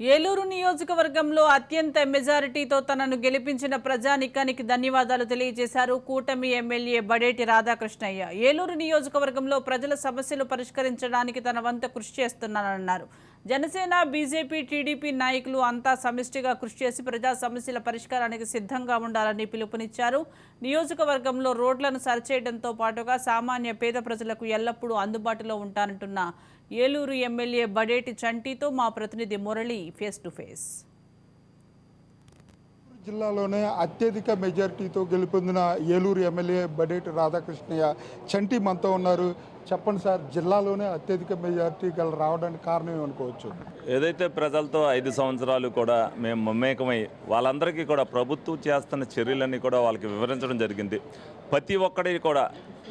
ఏలూరు నియోజకవర్గంలో అత్యంత మెజారిటీతో తనను గెలిపించిన ప్రజానికానికి ధన్యవాదాలు తెలియజేశారు కూటమి ఎమ్మెల్యే బడేటి రాధాకృష్ణయ్య. ఏలూరు నియోజకవర్గంలో ప్రజల సమస్యలు పరిష్కరించడానికి తన వంత కృషి చేస్తున్నానన్నారు. జనసేన బీజేపీ టీడీపీ నాయకులు అంతా సమిష్టిగా కృషి చేసి ప్రజా సమస్యల పరిష్కారానికి సిద్ధంగా ఉండాలని పిలుపునిచ్చారు. నియోజకవర్గంలో రోడ్లను సరిచేయడంతో పాటుగా సామాన్య పేద ప్రజలకు ఎల్లప్పుడూ అందుబాటులో ఉంటానంటున్న ఏలూరు ఎమ్మెల్యే బడేటి చంటితో మా ప్రతినిధి మురళి ఫేస్ టు ఫేస్. జిల్లాలోనే అత్యధిక మెజారిటీతో గెలుపొందిన ఏలూరు ఎమ్మెల్యే బడేటి రాధాకృష్ణయ్య చంటి మనతో ఉన్నారు. చెప్పండి సార్ జిల్లాలోనే అత్యధిక మెజారిటీ గల రావడానికి కారణం ఏమనుకోవచ్చు? ఏదైతే ప్రజలతో ఐదు సంవత్సరాలు కూడా మేము మమేకమై వాళ్ళందరికీ కూడా ప్రభుత్వం చేస్తున్న చర్యలన్నీ కూడా వాళ్ళకి వివరించడం జరిగింది. ప్రతి ఒక్కడి కూడా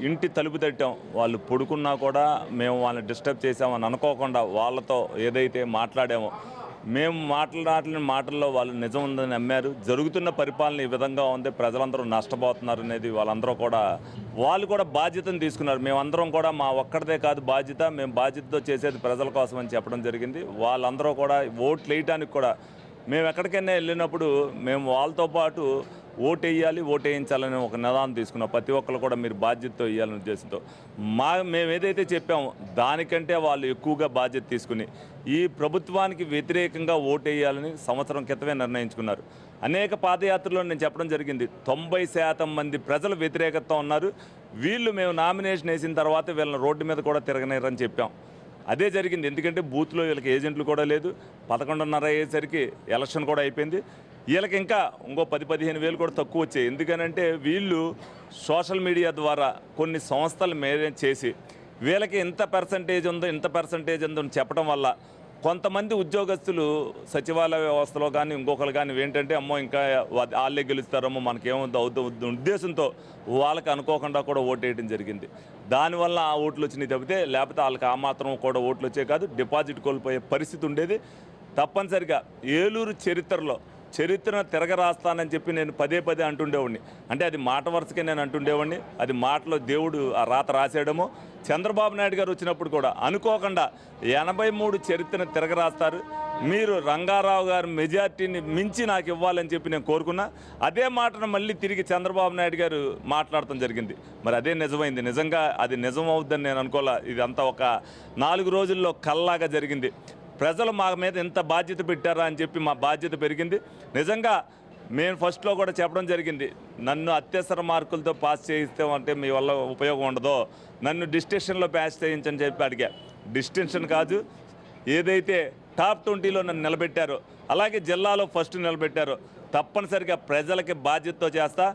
ఇంటి తలుపు తట్టాం. వాళ్ళు పడుకున్నా కూడా మేము వాళ్ళని డిస్టర్బ్ చేసామని అనుకోకుండా వాళ్ళతో ఏదైతే మాట్లాడామో మేము మాట్లాడిన మాటల్లో వాళ్ళు నిజం ఉందని నమ్మారు. జరుగుతున్న పరిపాలన ఈ విధంగా ఉంది. ప్రజలందరూ నష్టపోతున్నారు అనేది వాళ్ళందరూ కూడా వాళ్ళు కూడా బాధ్యతను తీసుకున్నారు. మేమందరం కూడా మా ఒక్కడిదే కాదు బాధ్యత మేము బాధ్యతతో చేసేది ప్రజల కోసం అని చెప్పడం జరిగింది. వాళ్ళందరూ కూడా ఓట్లు వేయటానికి కూడా మేము ఎక్కడికైనా వెళ్ళినప్పుడు మేము వాళ్ళతో పాటు ఓటు వేయాలి ఓటు వేయించాలని ఒక నిదానం తీసుకున్నాం. ప్రతి ఒక్కరు కూడా మీరు బాధ్యతతో ఇవ్వాలని ఉద్దేశంతో. మా మేము ఏదైతే చెప్పామో దానికంటే వాళ్ళు ఎక్కువగా బాధ్యత తీసుకుని ఈ ప్రభుత్వానికి వ్యతిరేకంగా ఓటు వేయాలని సంవత్సరం క్రితమే నిర్ణయించుకున్నారు. అనేక పాదయాత్రలో నేను చెప్పడం జరిగింది. తొంభై శాతం మంది ప్రజలు వ్యతిరేకత ఉన్నారు. వీళ్ళు మేము నామినేషన్ వేసిన తర్వాత వీళ్ళని రోడ్డు మీద కూడా తిరగనేరని చెప్పాం. అదే జరిగింది. ఎందుకంటే బూత్లో వీళ్ళకి ఏజెంట్లు కూడా లేదు. పదకొండున్నర అయ్యేసరికి ఎలక్షన్ కూడా అయిపోయింది. వీళ్ళకి ఇంకా ఇంకో పది పదిహేను వేలు కూడా తక్కువ వచ్చాయి. ఎందుకనంటే వీళ్ళు సోషల్ మీడియా ద్వారా కొన్ని సంస్థలు మేనేజ్ చేసి వీళ్ళకి ఇంత పర్సంటేజ్ ఉందో ఇంత పర్సంటేజ్ ఉందో అని చెప్పడం వల్ల కొంతమంది ఉద్యోగస్తులు సచివాలయ వ్యవస్థలో కానీ ఇంకొకరు కానీ ఏంటంటే అమ్మో ఇంకా వాళ్ళే గెలుస్తారమ్మో మనకేమవుతుంది అవుతుంది ఉద్దేశంతో వాళ్ళకి అనుకోకుండా కూడా ఓటు వేయడం జరిగింది. దానివల్ల ఆ ఓట్లు వచ్చినాయి తప్పితే లేకపోతే వాళ్ళకి ఆ మాత్రం కూడా ఓట్లు వచ్చే కాదు డిపాజిట్ కోల్పోయే పరిస్థితి ఉండేది. తప్పనిసరిగా ఏలూరు చరిత్రలో చరిత్రను తిరగరాస్తానని చెప్పి నేను పదే పదే అంటుండేవాడిని. అంటే అది మాట వరుసకే నేను అంటుండేవాడిని. అది మాటలో దేవుడు ఆ రాత రాసేయడము. చంద్రబాబు నాయుడు గారు వచ్చినప్పుడు కూడా అనుకోకుండా ఎనభై మూడు చరిత్రను తిరగరాస్తారు. మీరు రంగారావు గారు మెజార్టీని మించి నాకు ఇవ్వాలని చెప్పి నేను కోరుకున్నా. అదే మాటను మళ్ళీ తిరిగి చంద్రబాబు నాయుడు గారు మాట్లాడటం జరిగింది. మరి అదే నిజమైంది. నిజంగా అది నిజం అవుద్దని నేను అనుకోలే ఇదంతా ఒక నాలుగు రోజుల్లో కల్లాగా జరిగింది. ప్రజలు మా మీద ఇంత బాధ్యత పెట్టారా అని చెప్పి మా బాధ్యత పెరిగింది. నిజంగా మేము ఫస్ట్లో కూడా చెప్పడం జరిగింది నన్ను అత్యవసర మార్కులతో పాస్ చేయిస్తే అంటే మీ వల్ల ఉపయోగం ఉండదో నన్ను డిస్టింక్షన్లో పాస్ చేయించని చెప్పి అడిగా. డిస్టింక్షన్ కాదు ఏదైతే టాప్ ట్వంటీలో నన్ను నిలబెట్టారో అలాగే జిల్లాలో ఫస్ట్ నిలబెట్టారు తప్పనిసరిగా ప్రజలకి బాధ్యతతో చేస్తా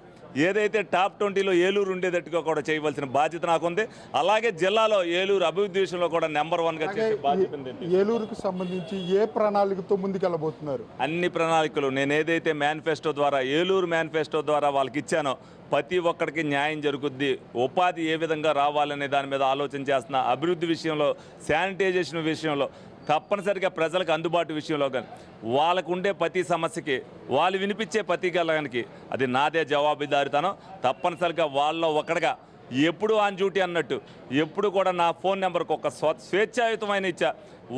ఏదైతే టాప్ ట్వంటీలో ఏలూరు ఉండేటట్టుగా కూడా చేయవలసిన బాధ్యత నాకుంది. అలాగే జిల్లాలో ఏలూరు అభివృద్ధి విషయంలో కూడా నెంబర్ వన్గా చేసే బాధ్యత ఏలూరుకు సంబంధించి ఏ ప్రణాళికతో ముందుకెళ్ళబోతున్నారు? అన్ని ప్రణాళికలు నేను ఏదైతే మేనిఫెస్టో ద్వారా ఏలూరు మేనిఫెస్టో ద్వారా వాళ్ళకి ఇచ్చానో ప్రతి ఒక్కడికి న్యాయం జరుగుద్ది. ఉపాధి ఏ విధంగా రావాలనే దాని మీద ఆలోచన చేస్తున్న అభివృద్ధి విషయంలో శానిటైజేషన్ విషయంలో తప్పనిసరిగా ప్రజలకు అందుబాటు విషయంలో కానీ వాళ్ళకు ఉండే ప్రతి సమస్యకి వాళ్ళు వినిపించే ప్రతి గలగానికి అది నాదే జవాబుదారితనం. తప్పనిసరిగా వాళ్ళలో ఒకటిగా ఎప్పుడు ఆన్ డ్యూటీ అన్నట్టు ఎప్పుడు కూడా నా ఫోన్ నెంబర్కి ఒక స్వ స్వేచ్ఛాయుతమైన ఇచ్చా.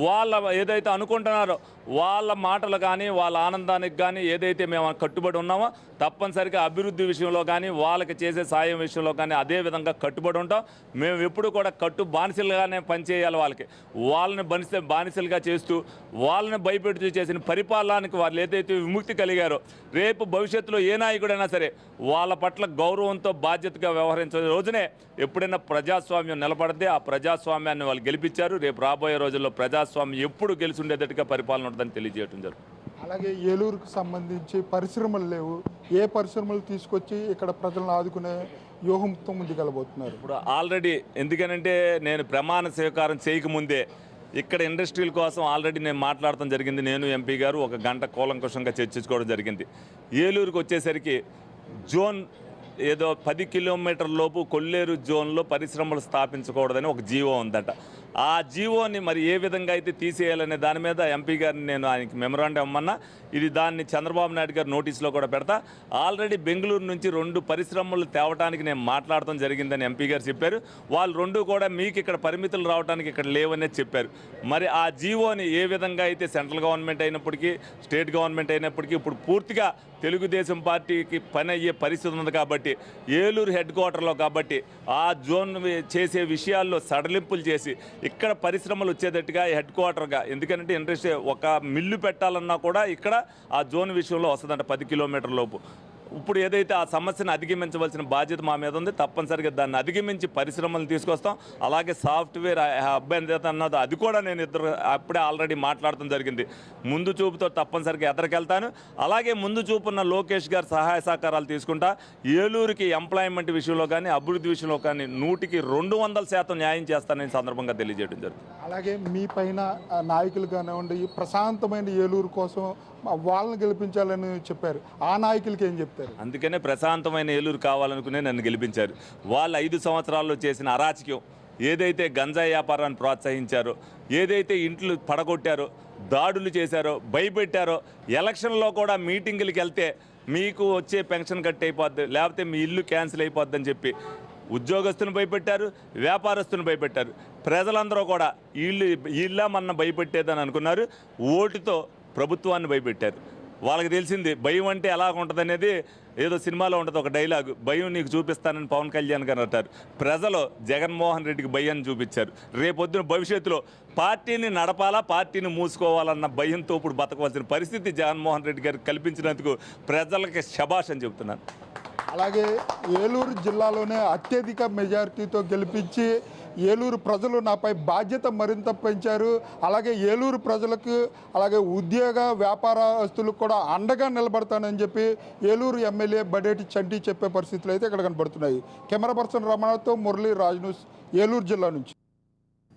వాళ్ళ ఏదైతే అనుకుంటున్నారో వాళ్ళ మాటలు కానీ వాళ్ళ ఆనందానికి కానీ ఏదైతే మేము కట్టుబడి ఉన్నామో తప్పనిసరిగా అభివృద్ధి విషయంలో కానీ వాళ్ళకి చేసే సాయం విషయంలో కానీ అదే విధంగా కట్టుబడి ఉంటాం. మేము ఎప్పుడు కూడా కట్టు బానిసలుగానే పనిచేయాలి వాళ్ళకి. వాళ్ళని బనిస బానిసలుగా చేస్తూ వాళ్ళని భయపెడుతూ చేసిన పరిపాలనకి వాళ్ళు ఏదైతే విముక్తి కలిగారో రేపు భవిష్యత్తులో ఏ నాయకుడైనా సరే వాళ్ళ పట్ల గౌరవంతో బాధ్యతగా వ్యవహరించే రోజునే ఎప్పుడైనా ప్రజాస్వామ్యం నిలబడితే ఆ ప్రజాస్వామ్యాన్ని వాళ్ళు గెలిపించారు. రేపు రాబోయే రోజుల్లో ప్రజాస్వామ్యం ఎప్పుడు గెలిచి ఉండేటట్టుగా పరిపాలన ఉంటుందని తెలియజేయడం జరుగుతుంది. అలాగే ఏలూరుకు సంబంధించి పరిశ్రమలు లేవు. ఏ పరిశ్రమలు తీసుకొచ్చి ఇక్కడ ప్రజలను ఆదుకునే వ్యూహంతో ముందుకెళ్ళబోతున్నారు? ఇప్పుడు ఆల్రెడీ ఎందుకనంటే నేను ప్రమాణ స్వీకారం చేయకముందే ఇక్కడ ఇండస్ట్రీల కోసం ఆల్రెడీ నేను మాట్లాడటం జరిగింది. నేను ఎంపీ గారు ఒక గంట కూలంకుషంగా చర్చించుకోవడం జరిగింది. ఏలూరుకు వచ్చేసరికి జోన్ ఏదో పది కిలోమీటర్ లోపు కొల్లేరు జోన్లో పరిశ్రమలు స్థాపించకూడదని ఒక జీవో ఉందట. ఆ జీవోని మరి ఏ విధంగా అయితే తీసేయాలనే దాని మీద ఎంపీ గారిని నేను ఆయనకి మెమరాండం ఇమ్మన్నా ఇది దాన్ని చంద్రబాబు నాయుడు గారు నోటీస్లో కూడా పెడతా. ఆల్రెడీ బెంగళూరు నుంచి రెండు పరిశ్రమలు తేవటానికి నేను మాట్లాడటం జరిగిందని ఎంపీ గారు చెప్పారు. వాళ్ళు రెండు కూడా మీకు ఇక్కడ పరిమితులు రావడానికి ఇక్కడ లేవనేది చెప్పారు. మరి ఆ జీవోని ఏ విధంగా అయితే సెంట్రల్ గవర్నమెంట్ అయినప్పటికీ స్టేట్ గవర్నమెంట్ అయినప్పటికీ ఇప్పుడు పూర్తిగా తెలుగుదేశం పార్టీకి పని అయ్యే పరిస్థితి ఉంది కాబట్టి ఏలూరు హెడ్ క్వార్టర్లో కాబట్టి ఆ జోన్ చేసే విషయాల్లో సడలింపులు చేసి ఇక్కడ పరిశ్రమలు వచ్చేటట్టుగా హెడ్ క్వార్టర్గా ఎందుకంటే ఇండస్ట్రీ ఒక మిల్లు పెట్టాలన్నా కూడా ఇక్కడ ఆ జోన్ విషయంలో వస్తుందంట పది కిలోమీటర్ లోపు. ఇప్పుడు ఏదైతే ఆ సమస్యను అధిగమించవలసిన బాధ్యత మా మీద ఉంది తప్పనిసరిగా దాన్ని అధిగమించి పరిశ్రమలు తీసుకొస్తాం. అలాగే సాఫ్ట్వేర్ హబ్ అన్నది అది కూడా నేను ఇద్దరు అప్పుడే ఆల్రెడీ మాట్లాడటం జరిగింది. ముందు చూపుతో తప్పనిసరిగా ఎదరికెళ్తాను. అలాగే ముందు చూపున్న లోకేష్ గారు సహాయ సహకారాలు తీసుకుంటా. ఏలూరుకి ఎంప్లాయ్మెంట్ విషయంలో కానీ అభివృద్ధి విషయంలో కానీ నూటికి రెండు వందల శాతం న్యాయం చేస్తానని సందర్భంగా తెలియజేయడం జరుగుతుంది. అలాగే మీ పైన నాయకులు కానివ్వండి ప్రశాంతమైన ఏలూరు కోసం వాళ్ళని గెలిపించాలని చెప్పారు. ఆ నాయకులకి ఏం చెప్తారు? అందుకనే ప్రశాంతమైన ఏలూరు కావాలనుకునే నన్ను గెలిపించారు. వాళ్ళు ఐదు సంవత్సరాల్లో చేసిన అరాచకం ఏదైతే గంజాయి వ్యాపారాన్ని ప్రోత్సహించారో ఏదైతే ఇంట్లు పడగొట్టారో దాడులు చేశారో భయపెట్టారో ఎలక్షన్లో కూడా మీటింగులకి వెళ్తే మీకు వచ్చే పెన్షన్ కట్ అయిపోద్ది లేకపోతే మీ ఇల్లు క్యాన్సిల్ అయిపోద్దని చెప్పి ఉద్యోగస్తులను భయపెట్టారు వ్యాపారస్తులను భయపెట్టారు. ప్రజలందరూ కూడా వీళ్ళు వీళ్ళ మన భయపెట్టేదని అనుకున్నారు ఓటుతో ప్రభుత్వాన్ని భయపెట్టారు. వాళ్ళకి తెలిసింది భయం అంటే ఎలా ఉంటుంది అనేది ఏదో సినిమాలో ఉంటుంది ఒక డైలాగ్ భయం నీకు చూపిస్తానని పవన్ కళ్యాణ్ గారు అంటారు. ప్రజలు జగన్మోహన్ రెడ్డికి భయాన్ని చూపించారు. రేపొద్దున భవిష్యత్తులో పార్టీని నడపాలా పార్టీని మూసుకోవాలన్న భయంతో ఇప్పుడు బతకవలసిన పరిస్థితి జగన్మోహన్ రెడ్డి గారు కల్పించినందుకు ప్రజలకి శబాష్ అని చెబుతున్నాను. అలాగే ఏలూరు జిల్లాలోనే అత్యధిక మెజారిటీతో గెలిపించి ఏలూరు ప్రజలు నాపై బాధ్యత మరింత పెంచారు. అలాగే ఏలూరు ప్రజలకు అలాగే ఉద్యోగ వ్యాపారస్తులకు కూడా అండగా నిలబడతానని చెప్పి ఏలూరు ఎమ్మెల్యే బడేటి చంటి చెప్పే పరిస్థితులు అయితే ఇక్కడ కనబడుతున్నాయి. కెమెరా పర్సన్ రమణతో మురళీ రాజ్ న్యూస్ ఏలూరు జిల్లా నుంచి.